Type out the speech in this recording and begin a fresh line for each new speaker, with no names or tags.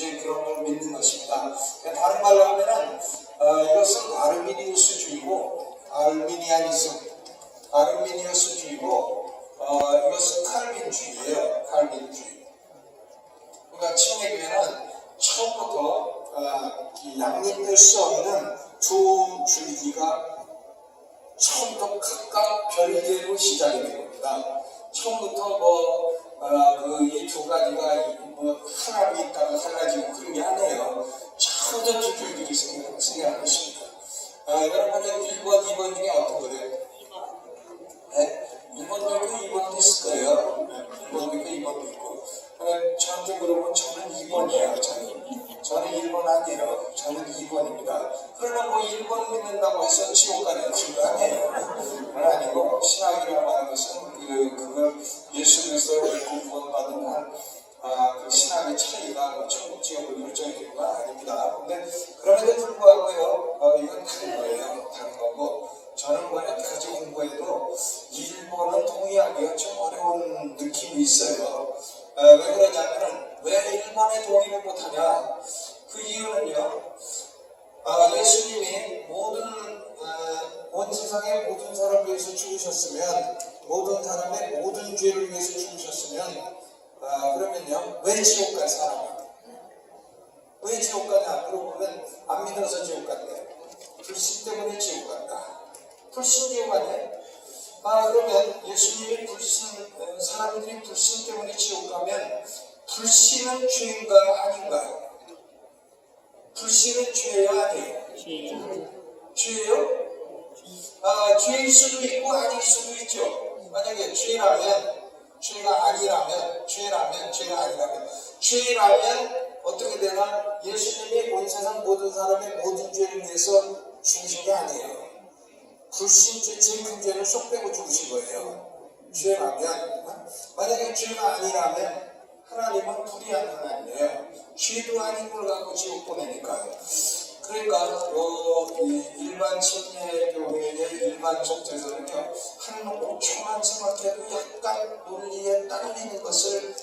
이제 그런 걸 믿는 것입니다. 그러니까 다른 말로 하면은 어, 이것은 아르미니우스주의고 알미니아니즘, 아르미니우스주의고 어, 이것은 칼빈주의예요. 칼빈주의. 그러니까 침례교회는 처음부터 어, 이 양립될 수 없는 두 줄기가 처음부터 각각 별개로 시작이 된 겁니다. 처음부터 뭐, 어, 그 가지가 이- 뭐 하나 두 줄기를 생각- 생각한 것입니다. 어, 여러분은 1번, 2번 중에 어떤 거예요? 네? 1번도 있고 2번도 있을 거예요. 1번도 있고 2번도 있고. 어, 저한테 물어보면 저는 2번이에요. 저는. 저는 1번 아니에요. 저는 2번입니다. 그러나 뭐 1번 믿는다고 해서 지옥 가는 친구 여태까지 공부해도 일본은 동의하기가 좀 어려운 느낌이 있어요. 어, 왜 그러냐면은 왜 일본에 동의를 못하냐? 그 이유는요. 아, 예수님이 모든 어, 온 세상의 모든 사람을 위해서 죽으셨으면 모든 사람의 모든 죄를 위해서 죽으셨으면 아, 그러면요 왜 지옥 갈 사람이? 왜 지옥 가냐? 그러고 보면 안 믿어서 지옥 간대. 불신 때문에 지옥 간다. 아니에요? 아 그러면 예수님이 불신 어, 사람들이 불신 때문에 지옥 가면 불신은 죄인가 아닌가요? 불신은 죄야 아니에요? 죄요? 아 죄일 수도 있고 아닐 수도 있죠. 만약에 죄라면 죄가 아니라면 죄라면 죄가 아니라면 죄라면 어떻게 되나 예수님이 온 세상 모든 사람의 모든 죄를 위해서 아니에요. 불신죄 제일 큰 죄를 쏙 빼고 죽으신 거예요. 죄라면 어? 만약에 죄가 아니라면 하나님은 불의한 하나님이에요. 죄도 아닌 걸 갖고 지옥 보내니까요. 그러니까 요이 일반 침례 교회의 일반적 제도는요 한 5초만 생각해도 약간 논리에 딸리는 것을